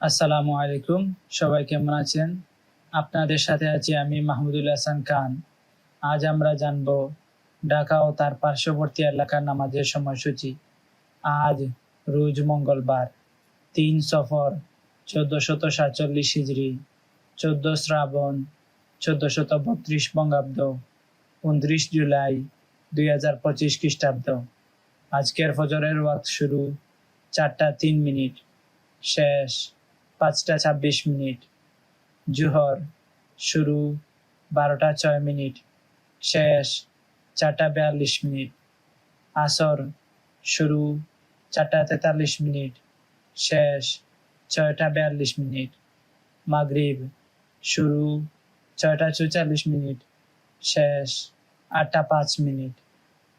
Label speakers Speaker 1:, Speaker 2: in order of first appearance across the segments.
Speaker 1: আসসালামু আলাইকুম। সবাই কেমন আছেন? আপনাদের সাথে আছি আমি মাহমুদুল হাসান খান। আজ আমরা জানব ঢাকা ও তার পার্শ্ববর্তী এলাকার নামাজের সময়সূচি। আজ রোজ মঙ্গলবার, তিন সফর চোদ্দশত সাতচল্লিশ হিজড়ি চোদ্দ শ্রাবণ চোদ্দশত বত্রিশ বঙ্গাব্দ, উনত্রিশ জুলাই দুই হাজার পঁচিশ খ্রিস্টাব্দ। আজকের ফজরের ওয়াক্ত শুরু চারটা তিন মিনিট। শেষ। পাঁচটা ছাব্বিশ মিনিট। জুহর শুরু বারোটা ছয় মিনিট। শেষ চারটা বিয়াল্লিশ মিনিট। আসর শুরু চারটা তেতাল্লিশ মিনিট। শেষ ছয়টা বিয়াল্লিশ মিনিট। মাগরিব শুরু ছয়টা চুয়াল্লিশ মিনিট। শেষ আটটা পাঁচ মিনিট।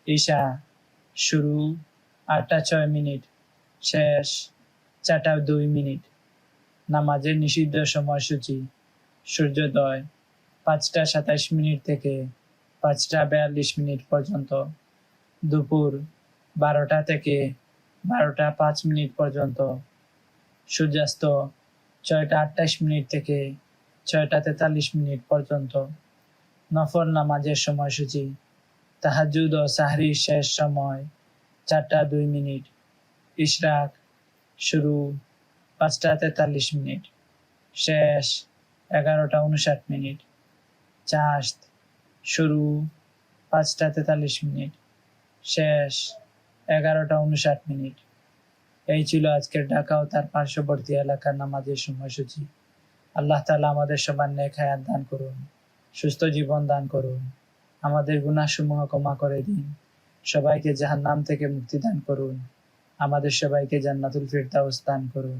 Speaker 1: ঈশা শুরু আটটা ছয় মিনিট। শেষ চারটা দুই মিনিট। নামাজের নিষিদ্ধ সময়সূচি, সূর্যোদয়, পাঁচটা সাতাইশ মিনিট থেকে পাঁচটা বিয়াল্লিশ মিনিট পর্যন্ত, দুপুর বারোটা থেকে বারোটা পাঁচ মিনিট পর্যন্ত, সূর্যাস্ত ছয়টা আটাইশ মিনিট থেকে ছয়টা তেতাল্লিশ মিনিট পর্যন্ত নফর নামাজের সময়সূচি তাহাজুদ ও সাহরির শেষ সময় চারটা দুই মিনিট, ইশরাক শুরু। পাঁচটা তেতাল্লিশ মিনিট। শেষ এগারোটা উনষাট মিনিট। চাষ শুরু পাঁচটা তেতাল্লিশ মিনিট। শেষ এগারোটা উনষাট মিনিট। এই ছিল আজকের ঢাকা ও তার পার্শ্ববর্তী এলাকার নামাজের সময়সূচি। আল্লাহ তালা আমাদের সবার নেক হায়াত দান করুন, সুস্থ জীবন দান করুন। আমাদের গুণাসমূহ ক্ষমা করে দিন। সবাইকে জাহান নাম থেকে মুক্তি দান করুন। আমাদের সবাইকে জান্নাতুল ফিরদাউস দান করুন।